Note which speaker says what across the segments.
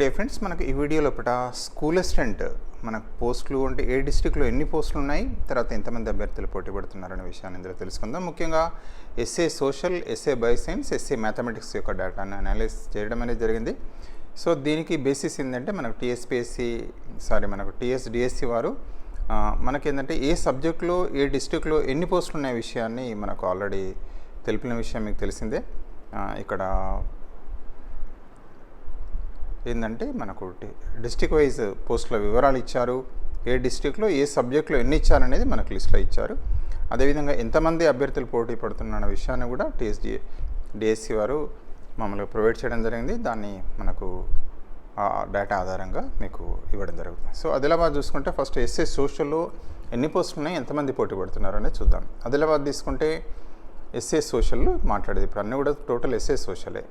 Speaker 1: Day friends మనకు ఈ video లోపల స్కూల్ అసిస్టెంట్ మనకు పోస్టులు అంటే ఏ డిస్టిక్లో ఎన్ని పోస్టులు ఉన్నాయి తర్వాత ఎంతమంది అభ్యర్థులు పోటీ పడుతున్నారనే విషయాన్ని ఇందులో తెలుసుకుందాం. ముఖ్యంగా SA social SA bioscience SA mathematics యొక్క డేటాను అనలైజ్ చేయడం అనేది జరిగింది. సో దీనికి బేసిస్ ఏంటంటే మనకు టీఎస్పిఎస్సి సారీ మనకు టీఎస్ డిఎస్సి వారు ఆ, మనకేంటంటే ఏ సబ్జెక్టులో ఏ డిస్టిక్లో ఎన్ని పోస్టులు ఉన్నాయి విషయాన్ని మనకు ఆల్రెడీ తెలిపిన విషయం మీకు తెలిసిందే. ఇక్కడ ఏంటంటే మనకు డిస్టిక్ వైజ్ పోస్టుల వివరాలు ఇచ్చారు. ఏ డిస్టిక్లో ఏ సబ్జెక్టులో ఎన్ని ఇచ్చారనేది మనకు లిస్ట్లో ఇచ్చారు. అదేవిధంగా ఎంతమంది అభ్యర్థులు పోటీ పడుతున్న విషయాన్ని కూడా టీఎస్డీ డిఎస్సి వారు మమ్మల్ని ప్రొవైడ్ చేయడం జరిగింది. దాన్ని మనకు డేటా ఆధారంగా మీకు ఇవ్వడం జరుగుతుంది. సో ఆదిలాబాద్ చూసుకుంటే ఫస్ట్ ఎస్ఏ సోషల్లో ఎన్ని పోస్టులు ఉన్నాయి ఎంతమంది పోటీ పడుతున్నారు అనేది చూద్దాం. ఆదిలాబాద్ తీసుకుంటే ఎస్ఏ సోషల్ మాట్లాడేది. ఇప్పుడు అన్నీ కూడా టోటల్ ఎస్ఏ సోషలే.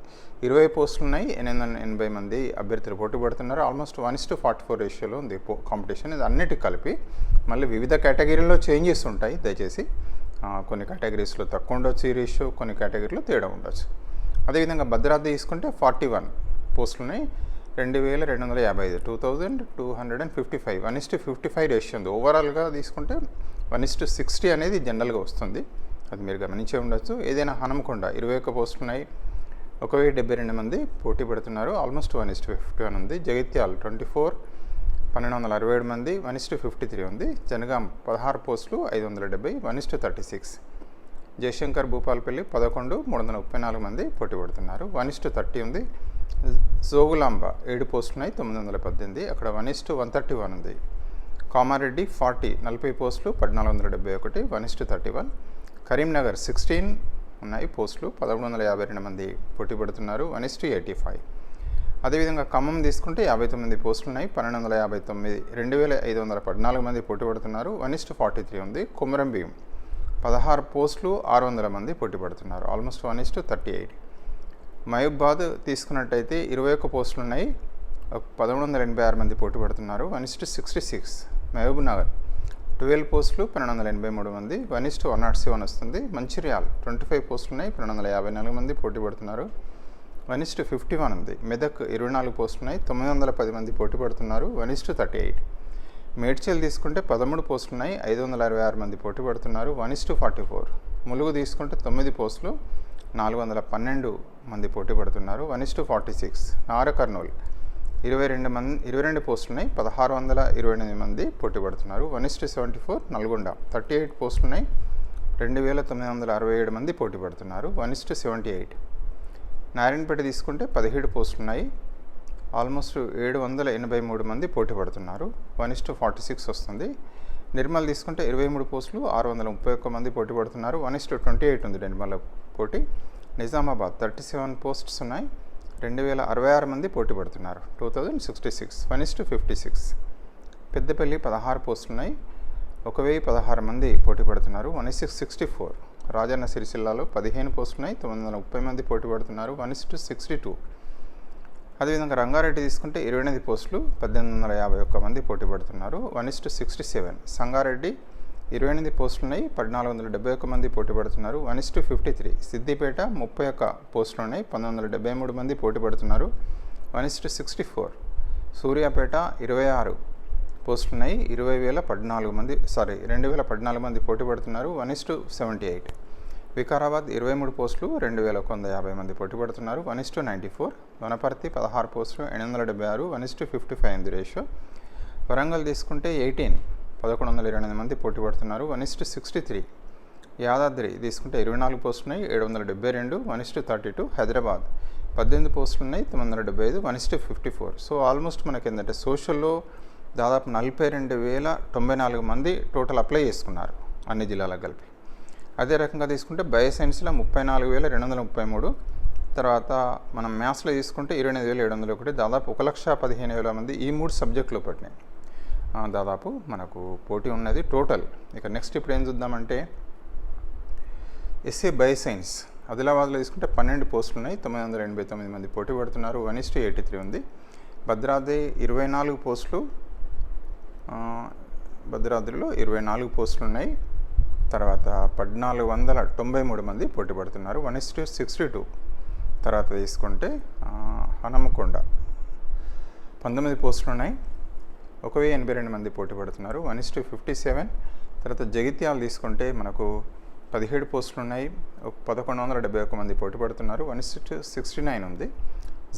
Speaker 1: ఇరవై పోస్టులు ఉన్నాయి ఎనిమిది వందల ఎనభై మంది అభ్యర్థులు పోటీ పడుతున్నారు. Almost one is to forty four రేషియోలో ఉంది పో కాంపిటీషన్. ఇది అన్నిటికి కలిపి మళ్ళీ వివిధ కేటగిరీలో చేంజెస్ ఉంటాయి దయచేసి. కొన్ని కేటగిరీస్లో తక్కువ ఉండొచ్చు ఈ రేషియో కొన్ని కేటగిరీలో తేడా ఉండొచ్చు. అదేవిధంగా భద్రాద్రి తీసుకుంటే ఫార్టీ వన్ పోస్టులు ఉన్నాయి. రెండు వేల రెండు వందల యాభై ఐదు two thousand two hundred and fifty five. One is to fifty five ratio ఉంది. ఓవరాల్గా తీసుకుంటే వన్ ఇస్ టు సిక్స్టీ అనేది జనరల్గా వస్తుంది. అది మీరు గమనించే ఉండొచ్చు. ఏదైనా హనుమకొండ ఇరవై ఒక్క పోస్టులు ఉన్నాయి. ఒక వెయ్యి డెబ్బై రెండు మంది పోటీ పడుతున్నారు. Almost one is to fifty one ఉంది. జగిత్యాల్ ట్వంటీ ఫోర్ పన్నెండు వందల అరవై ఏడు మంది వన్ ఇస్టు ఫిఫ్టీ త్రీ ఉంది. జనగాం పదహారు పోస్టులు ఐదు వందల డెబ్బై one is to thirty six. Jayashankar Bhupalpally పదకొండు మూడు వందల ముప్పై నాలుగు మంది పోటీ పడుతున్నారు. వన్ ఇస్టు థర్టీ ఉంది. జోగులాంబ ఏడు పోస్టులు ఉన్నాయి తొమ్మిది వందల పద్దెనిమిది. అక్కడ one is to one thirty one ఉంది. కామారెడ్డి ఫార్టీ నలభై పోస్టులు పద్నాలుగు వందల డెబ్బై ఒకటి one is to thirty one. Karimnagar sixteen ఉన్నాయి పోస్టులు. పదమూడు వందల యాభై రెండు మంది పోటీ పడుతున్నారు వన్స్ టు ఎయిటీ ఫైవ్. అదేవిధంగా ఖమ్మం తీసుకుంటే యాభై తొమ్మిది పోస్టులు ఉన్నాయి పన్నెండు వందల యాభై తొమ్మిది రెండు వేల ఐదు వందల పద్నాలుగు మంది పోటీ పడుతున్నారు వన్ ఇస్టు ఫార్టీ త్రీ ఉంది. కుమరం భీం పదహారు పోస్టులు ఆరు వందల మంది పోటీ పడుతున్నారు almost one is to thirty eight. Mahabubabad తీసుకున్నట్టయితే ఇరవై ఒక్క పోస్టులు ఉన్నాయి పదమూడు వందల ఎనభై ఆరు మంది పోటీ పడుతున్నారు one is to sixty six. Mahabubnagar twelve పోస్టులు పన్నెండు వందల ఎనభై మూడు మంది one is one nought seven వస్తుంది. మంచిర్యాల్ ట్వంటీ ఫైవ్ పోస్టులు ఉన్నాయి పన్నెండు వందల యాభై నాలుగు మంది పోటీ పడుతున్నారు. వన్ ఇస్ ఫిఫ్టీ వన్ ఉంది మెదక్ ఇరవై నాలుగు పోస్టులు ఉన్నాయి తొమ్మిది వందల పది మంది పోటీ పడుతున్నారు one is thirty eight. Medchal తీసుకుంటే పదమూడు పోస్టులు ఉన్నాయి ఐదు వందల అరవై ఆరు మంది పోటీ పడుతున్నారు one is forty four. Mulugu తీసుకుంటే తొమ్మిది పోస్టులు నాలుగు వందల పన్నెండు మంది పోటీ పడుతున్నారు వన్ ఇస్ ఫార్టీ సిక్స్. నార కర్నూలు ఇరవై రెండు మంది ఇరవై రెండు పోస్టులు ఉన్నాయి. పదహారు వందల ఇరవై ఎనిమిది మంది పోటీ పడుతున్నారు. One is to seventy four Nalgonda. Thirty eight పోస్టులు ఉన్నాయి. రెండు వేల తొమ్మిది వందల అరవై ఏడు మంది పోటీ పడుతున్నారు. One is to seventy eight. Narayanpet తీసుకుంటే పదిహేడు పోస్టులు ఉన్నాయి. ఆల్మోస్ట్ ఏడు వందల ఎనభై మూడు మంది పోటీ పడుతున్నారు. వన్ ఇస్టు ఫార్టీ సిక్స్ వస్తుంది. నిర్మల్ తీసుకుంటే ఇరవై మూడు పోస్టులు ఆరు వందల ముప్పై ఒక్క మంది పోటీ పడుతున్నారు. వన్ ఇస్టు ట్వంటీ ఎయిట్ ఉంది నిర్మల్ పోటీ. నిజామాబాద్ థర్టీ సెవెన్ పోస్ట్స్ ఉన్నాయి. రెండు వేల అరవై ఆరు మంది పోటీ పడుతున్నారు. Two thousand sixty six one is to fifty six. Peddapalli పదహారు పోస్టులు ఉన్నాయి ఒక వెయ్యి పదహారు మంది పోటీ పడుతున్నారు. One is six sixty four Rajanna సిరిసిల్లాలో పదిహేను పోస్టులు ఉన్నాయి తొమ్మిది వందల ముప్పై మంది పోటీ పడుతున్నారు. One is to sixty two. అదేవిధంగా రంగారెడ్డి తీసుకుంటే ఇరవై ఎనిమిది పోస్టులు పద్దెనిమిది వందల యాభై ఒక్క మంది పోటీ పడుతున్నారు. One is to sixty seven Sangareddy ఇరవై ఎనిమిది పోస్టులు ఉన్నాయి పద్నాలుగు వందల డెబ్బై ఒక్క మంది పోటీ పడుతున్నారు. One is to fifty three Siddipet ముప్పై ఒక్క పోస్టులు ఉన్నాయి పంతొమ్మిది వందల డెబ్బై మూడు మంది పోటీ పడుతున్నారు. One is to sixty four Suryapet ఇరవై ఆరు పోస్టులు ఉన్నాయి ఇరవై వేల పద్నాలుగు మంది సారీ రెండు వేల పద్నాలుగు మంది పోటీ పడుతున్నారు. One is to seventy eight Vikarabad ఇరవై మూడు పోస్టులు రెండు వేల ఒక వంద యాభై మంది పోటీ పడుతున్నారు. One is to ninety four Wanaparthy పదహారు పోస్టులు ఎనిమిది వందల డెబ్బై ఆరు one is to fifty five ఎనిమిది రేషియో. వరంగల్ తీసుకుంటే ఎయిటీన్ పదకొండు వందల ఇరవై ఎనిమిది మంది పోటీ పడుతున్నారు. One is to sixty three Yadadri తీసుకుంటే ఇరవై నాలుగు పోస్టులు ఉన్నాయి. ఏడు వందల డెబ్బై రెండు one is thirty two Hyderabad పద్దెనిమిది పోస్టులు ఉన్నాయి. తొమ్మిది వందల డెబ్బై ఐదు one is fifty four. So almost మనకి ఏంటంటే సోషల్లో దాదాపు నలభై రెండు వేల తొంభై నాలుగు మంది టోటల్ అప్లై చేసుకున్నారు అన్ని జిల్లాలకు కలిపి. అదే రకంగా తీసుకుంటే బయోసైన్స్లో ముప్పై నాలుగు వేల రెండు వందల ముప్పై మూడు తర్వాత మనం మ్యాథ్స్లో తీసుకుంటే ఇరవై ఎనిమిది వేల ఏడు వందల ఒకటి దాదాపు ఒక లక్ష పదిహేను వేల మంది ఈ మూడు సబ్జెక్టులు పట్టినాయి. దాదాపు మనకు పోటీ ఉన్నది టోటల్. ఇక నెక్స్ట్ ఇప్పుడు ఏం చూద్దామంటే ఎస్ఏ బయోసైన్స్ ఆదిలాబాద్లో తీసుకుంటే పన్నెండు పోస్టులు ఉన్నాయి తొమ్మిది వందల ఎనభై తొమ్మిది మంది పోటీ పడుతున్నారు వన్ ఇస్టు ఎయిటీ త్రీ ఉంది. భద్రాద్రి ఇరవై నాలుగు పోస్టులు భద్రాద్రిలో ఇరవై నాలుగు పోస్టులు ఉన్నాయి. తర్వాత పద్నాలుగు వందల తొంభై మూడు మంది పోటీ పడుతున్నారు వన్ ఇస్టు సిక్స్టీ టూ. తర్వాత తీసుకుంటే హనమకొండ పంతొమ్మిది పోస్టులు ఉన్నాయి. ఒక వెయ్యి ఎనభై రెండు మంది పోటీ పడుతున్నారు. One is to fifty seven. తర్వాత జగిత్యాలు తీసుకుంటే మనకు పదిహేడు పోస్టులు ఉన్నాయి. పదకొండు వందల డెబ్బై ఒక మంది పోటీ పడుతున్నారు. One is to sixty nine ఉంది.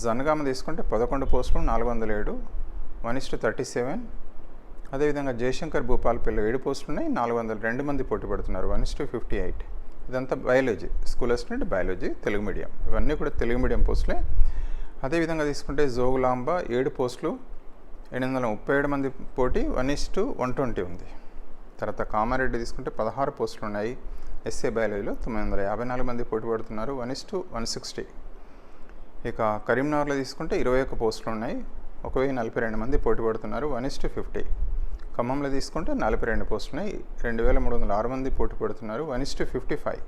Speaker 1: జనగామ తీసుకుంటే పదకొండు పోస్టులు నాలుగు వందల ఏడు. One is to thirty seven. అదేవిధంగా జయశంకర్ భూపాలపల్లి ఏడు పోస్టులు ఉన్నాయి. నాలుగు వందల రెండు మంది పోటీ పడుతున్నారు. One is to fifty eight. ఇదంతా biology. School assistant biology Telugu medium. ఇవన్నీ కూడా తెలుగు మీడియం పోస్టులే. అదేవిధంగా తీసుకుంటే జోగులాంబ ఏడు పోస్టులు ఎనిమిది వందల ముప్పై ఏడు మంది పోటీ one is to one twenty ఉంది. తర్వాత కామారెడ్డి తీసుకుంటే పదహారు పోస్టులు ఉన్నాయి. ఎస్ఏ బయాలజీలో తొమ్మిది వందల యాభై నాలుగు మంది పోటీ పడుతున్నారు. One is to one sixty. ఇక కరీంనగర్లో తీసుకుంటే ఇరవై ఒక్క పోస్టులు ఉన్నాయి. ఒక వెయ్యి నలభై రెండు మంది పోటీ పడుతున్నారు. One is to fifty. ఖమ్మంలో తీసుకుంటే నలభై రెండు పోస్టులు ఉన్నాయి. రెండు వేల మూడు వందల ఆరు మంది పోటీ పడుతున్నారు. One is to fifty five.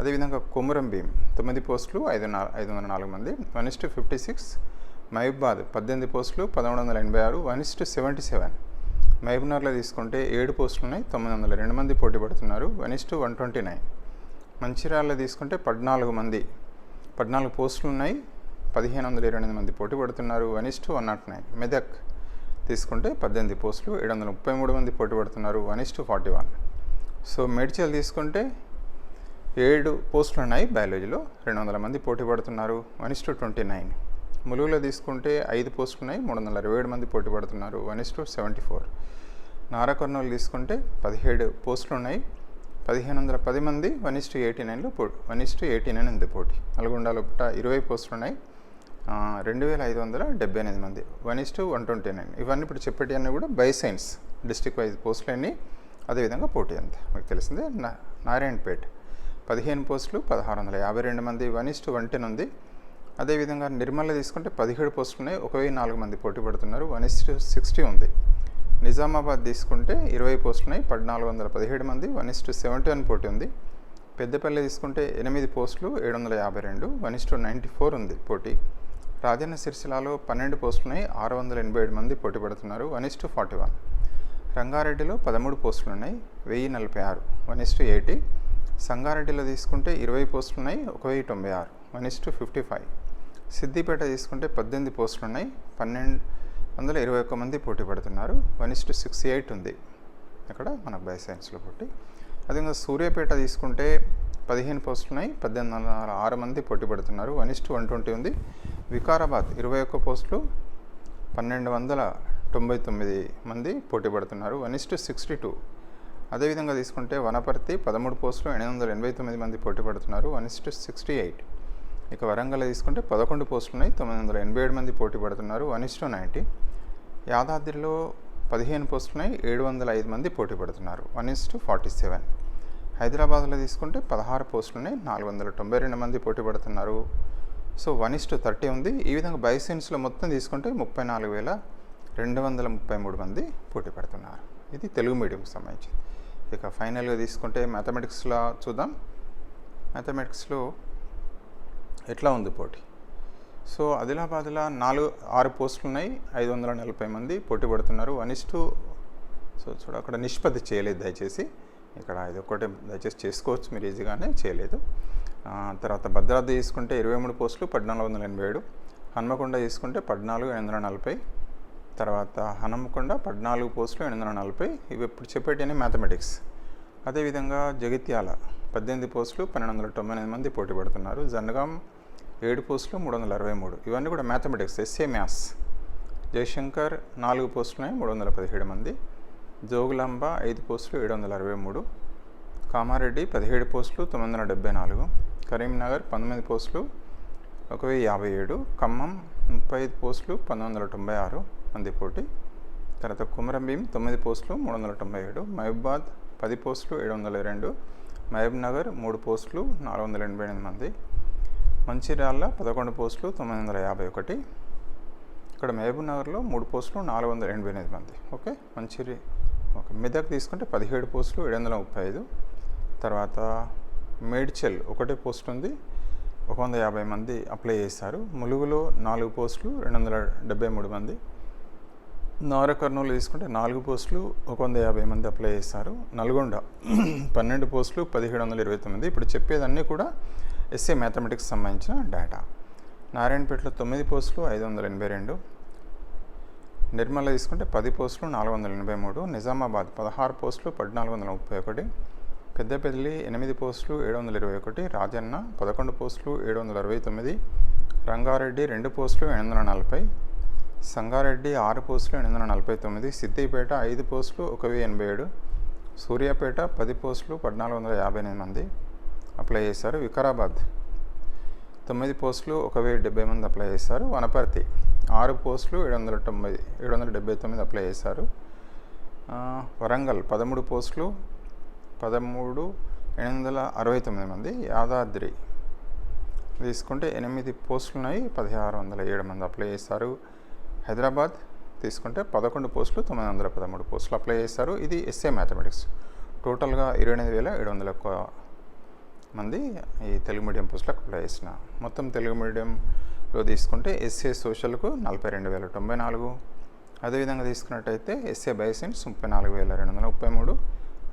Speaker 1: అదేవిధంగా కొమురం భీం తొమ్మిది పోస్టులు ఐదు నా ఐదు వందల నాలుగు మంది. One is to fifty six. Mahabubabad పద్దెనిమిది పోస్టులు పదమూడు వందల ఎనభై ఆరు వన్ ఇస్ సెవెంటీ సెవెన్. మహబూబ్నగర్లో తీసుకుంటే ఏడు పోస్టులు ఉన్నాయి తొమ్మిది వందల రెండు మంది పోటీ పడుతున్నారు one is to one twenty nine. మంచిర్యాలలో తీసుకుంటే పద్నాలుగు మంది పద్నాలుగు పోస్టులు ఉన్నాయి పదిహేను వందల ఇరవై ఎనిమిది మంది పోటీ పడుతున్నారు one is one nought nine. Medak తీసుకుంటే పద్దెనిమిది పోస్టులు ఏడు వందల ముప్పై మూడు మంది పోటీ పడుతున్నారు one is to forty one. So Medchal తీసుకుంటే ఏడు పోస్టులు ఉన్నాయి బయాలజీలో రెండు వందల మంది పోటీ పడుతున్నారు one is to twenty nine. ములుగులో తీసుకుంటే ఐదు పోస్టులున్నాయి మూడు వందల ఇరవై ఏడు మంది పోటీ పడుతున్నారు. One is to seventy four. Nara Kurnool తీసుకుంటే పదిహేడు పోస్టులు ఉన్నాయి పదిహేను వందల పది మంది వన్ ఇస్ టు ఎయిటీ నైన్లో పో one is to eighty nine ఉంది పోటీ. నల్గొండలో పుట్ట ఇరవై పోస్టులు ఉన్నాయి రెండు వేల ఐదు వందల డెబ్బై ఎనిమిది మంది. One is to one twenty nine. ఇవన్నీ ఇప్పుడు చెప్పేటి అన్నీ కూడా బై సైన్స్ డిస్టిక్ వైజ్ పోస్టులు అన్నీ అదేవిధంగా పోటీ అంత. మీకు తెలిసిందే నా నారాయణపేట్ పదిహేను పోస్టులు పదహారు వందల యాభై రెండు మంది one is to one ten ఉంది. అదేవిధంగా నిర్మల తీసుకుంటే పదిహేడు పోస్టులు ఉన్నాయి ఒక వెయ్యి నాలుగు మంది పోటీ పడుతున్నారు. వన్ ఇస్ టు సిక్స్టీ ఉంది. నిజామాబాద్ తీసుకుంటే ఇరవై పోస్టులు ఉన్నాయి పద్నాలుగు వందల పదిహేడు మంది. One is to seventy one పోటీ ఉంది. పెద్దపల్లి తీసుకుంటే ఎనిమిది పోస్టులు ఏడు వందల యాభై రెండు. One is to ninety four ఉంది పోటీ. రాజన్న సిరిసిల్లాలో పన్నెండు పోస్టులు ఉన్నాయి ఆరు వందల ఎనభై ఏడు మంది పోటీ పడుతున్నారు. One is to forty one. రంగారెడ్డిలో పదమూడు పోస్టులు ఉన్నాయి వెయ్యి నలభై ఆరు. One is to eighty. సంగారెడ్డిలో తీసుకుంటే ఇరవై పోస్టులు ఉన్నాయి ఒక వెయ్యి తొంభై ఆరు. One is to fifty five. Siddipet తీసుకుంటే పద్దెనిమిది పోస్టులు ఉన్నాయి పన్నెండు వందల ఇరవై ఒక్క మంది పోటీ పడుతున్నారు. One is to sixty eight ఉంది అక్కడ మనకు బయోసైన్స్లో పోటీ. అదేవిధంగా సూర్యాపేట తీసుకుంటే పదిహేను పోస్టులు ఉన్నాయి పద్దెనిమిది వందల ఆరు మంది పోటీ పడుతున్నారు. One is to one twenty ఉంది. వికారాబాద్ ఇరవై ఒక్క పోస్టులు పన్నెండు వందల తొంభై తొమ్మిది మంది పోటీ పడుతున్నారు. One is to sixty two. అదేవిధంగా తీసుకుంటే వనపర్తి పదమూడు పోస్టులు ఎనిమిది వందల ఎనభై తొమ్మిది మంది పోటీ పడుతున్నారు. One is to sixty eight. ఇక వరంగల్ తీసుకుంటే పదకొండు పోస్టులు ఉన్నాయి తొమ్మిది వందల ఎనభై ఏడు మంది పోటీ పడుతున్నారు. వన్ ఇస్టో నైంటీ యాదాద్రిలో పదిహేను పోస్టులు ఉన్నాయి ఏడు వందల ఐదు మంది పోటీ పడుతున్నారు. One is to forty seven. హైదరాబాద్లో తీసుకుంటే పదహారు పోస్టులు ఉన్నాయి నాలుగు వందల తొంభై రెండు మంది పోటీ పడుతున్నారు. So one is to thirty ఉంది. ఈ విధంగా బైసెన్స్లో మొత్తం తీసుకుంటే ముప్పై నాలుగు వేల రెండు వందల ముప్పై మూడు మంది పోటీ పడుతున్నారు. ఇది తెలుగు మీడియంకి సంబంధించి ఇక ఫైనల్గా తీసుకుంటే మ్యాథమెటిక్స్లో చూద్దాం. మ్యాథమెటిక్స్లో ఎట్లా ఉంది పోటీ? సో ఆదిలాబాద్లో నాలుగు ఆరు పోస్టులు ఉన్నాయి ఐదు వందల నలభై మంది పోటీ పడుతున్నారు. వన్ ఇస్ సో చూడ అక్కడ నిష్పత్తి చేయలేదు దయచేసి. ఇక్కడ ఇది ఒకటే దయచేసి చేసుకోవచ్చు మీరు ఈజీగానే చేయలేదు. తర్వాత భద్రాద్రి తీసుకుంటే ఇరవై మూడు పోస్టులు పద్నాలుగు వందల ఎనభై ఏడు. హన్మకొండ తీసుకుంటే పద్నాలుగు ఎనిమిది వందల నలభై. తర్వాత హనుమకొండ పద్నాలుగు పోస్టులు ఎనిమిది వందల నలభై. ఇవి ఇప్పుడు చెప్పేటివన్నీ మ్యాథమెటిక్స్. అదేవిధంగా జగిత్యాల పద్దెనిమిది పోస్టులు పన్నెండు వందల తొంభై ఎనిమిది మంది పోటీ పడుతున్నారు. జనగాం ఏడు పోస్టులు మూడు వందల అరవై మూడు ఇవన్నీ కూడా మ్యాథమెటిక్స్ ఎస్ఏ మ్యాథ్స్. జయశంకర్ నాలుగు పోస్టులు మూడు వందల పదిహేడు మంది. జోగులాంబ ఐదు పోస్టులు ఏడు వందల అరవై మూడు కామారెడ్డి పదిహేడు పోస్టులు తొమ్మిది వందల డెబ్బై నాలుగు కరీంనగర్ పంతొమ్మిది పోస్టులు ఒక వెయ్యి యాభై ఏడు. ఖమ్మం ముప్పై ఐదు పోస్టులు పంతొమ్మిది వందల తొంభై ఆరు మంది పోటీ. తర్వాత కుమరంభీం తొమ్మిది పోస్టులు మూడు వందల తొంభై ఏడు. మహబూబాద్ పది పోస్టులు ఏడు వందల రెండు. మహబూబ్ నగర్ మూడు పోస్టులు నాలుగు వందల ఎనభై ఎనిమిది మంది. మంచిర్యాల పదకొండు పోస్టులు తొమ్మిది వందల యాభై ఒకటి ఇక్కడ మహబూబ్ నగర్లో మూడు పోస్టులు నాలుగు వందల ఎనభై ఎనిమిది మంది. ఓకే? మంచిర్య ఓకే. మెదక్ తీసుకుంటే పదిహేడు పోస్టులు ఏడు వందల ముప్పై ఐదు. తర్వాత మేడ్చల్ ఒకటే పోస్ట్ ఉంది ఒక వంద యాభై మంది అప్లై చేశారు. ములుగులో నాలుగు పోస్టులు రెండు వందల డెబ్బై మూడు మంది. నార కర్నూలు తీసుకుంటే నాలుగు పోస్టులు ఒక వంద యాభై మంది అప్లై చేశారు. నల్గొండ పన్నెండు పోస్టులు పదిహేడు వందల ఇరవై తొమ్మిది. ఇప్పుడు చెప్పేదన్నీ కూడా ఎస్సీ మ్యాథమెటిక్స్ సంబంధించిన డేటా. నారాయణపేటలో తొమ్మిది పోస్టులు ఐదు వందల ఎనభై రెండు. నిర్మల తీసుకుంటే పది పోస్టులు నాలుగు వందల ఎనభై మూడు. నిజామాబాద్ పదహారు పోస్టులు పద్నాలుగు వందల ముప్పై ఒకటి. పెద్దపల్లి ఎనిమిది పోస్టులు ఏడు వందల ఇరవై ఒకటి. రాజన్న పదకొండు పోస్టులు ఏడు వందల అరవై తొమ్మిది. రంగారెడ్డి రెండు పోస్టులు ఎనిమిది వందల నలభై. సంగారెడ్డి ఆరు పోస్టులు ఎనిమిది వందల నలభై తొమ్మిది. సిద్దిపేట ఐదు పోస్టులు ఒక వెయ్యి ఎనభై ఏడు. సూర్యాపేట పది పోస్టులు పద్నాలుగు వందల యాభై ఎనిమిది మంది. అప్లై చేశారు వికారాబాద్. తొమ్మిది పోస్టులు ఒక వెయ్యి డెబ్బై మంది అప్లై చేశారు. వనపర్తి ఆరు పోస్టులు ఏడు వందల తొంభై ఏడు వందల డెబ్బై తొమ్మిది అప్లై చేశారు. వరంగల్ పదమూడు పోస్టులు పదమూడు ఎనిమిది వందల అరవై తొమ్మిది మంది యాదాద్రి. తీసుకుంటే ఎనిమిది పోస్టులు ఉన్నాయి పదిహారు వందల ఏడు మంది అప్లై చేశారు. హైదరాబాద్ తీసుకుంటే పదకొండు పోస్టులు తొమ్మిది వందల పదమూడు పోస్టులు అప్లై చేశారు. ఇది ఎస్ఏ మ్యాథమెటిక్స్. టోటల్గా ఇరవై ఎనిమిది వేల ఏడు వందల మంది ఈ తెలుగు మీడియం పోస్టులకు అప్లై చేసిన. మొత్తం తెలుగు మీడియంలో తీసుకుంటే ఎస్ఏ సోషల్కు నలభై రెండు వేల తొంభై నాలుగు. అదేవిధంగా తీసుకున్నట్టయితే ఎస్ఏ బయోసైన్స్ ముప్పై నాలుగు వేల రెండు వందల ముప్పై మూడు.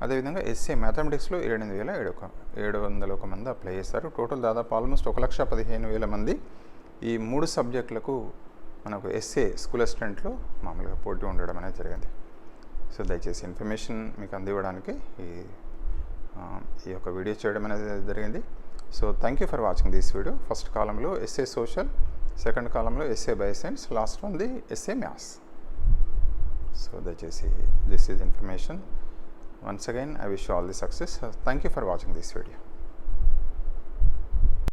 Speaker 1: అదేవిధంగా ఎస్ఏ మ్యాథమెటిక్స్లో ఎనిమిది వేల ఏడు ఒక ఏడు వందల ఒక మంది అప్లై చేశారు. టోటల్ దాదాపు ఆల్మోస్ట్ ఒక లక్ష పదిహేను వేల మంది ఈ మూడు సబ్జెక్టులకు మనకు ఎస్ఏ స్కూల్ అసిస్టెంట్లో మామూలుగా పోటీ ఉండడం అనేది జరిగింది. సో దయచేసి ఇన్ఫర్మేషన్ మీకు అందివ్వడానికి ఈ ఈ యొక్క వీడియో చేయడం అనేది జరిగింది. So thank you for watching this video first కాలంలో ఎస్ఏ సోషల్ సెకండ్ కాలంలో SA bioscience last one the SA maths so దయచేసి this is information once again I wish all the success thank you for watching this video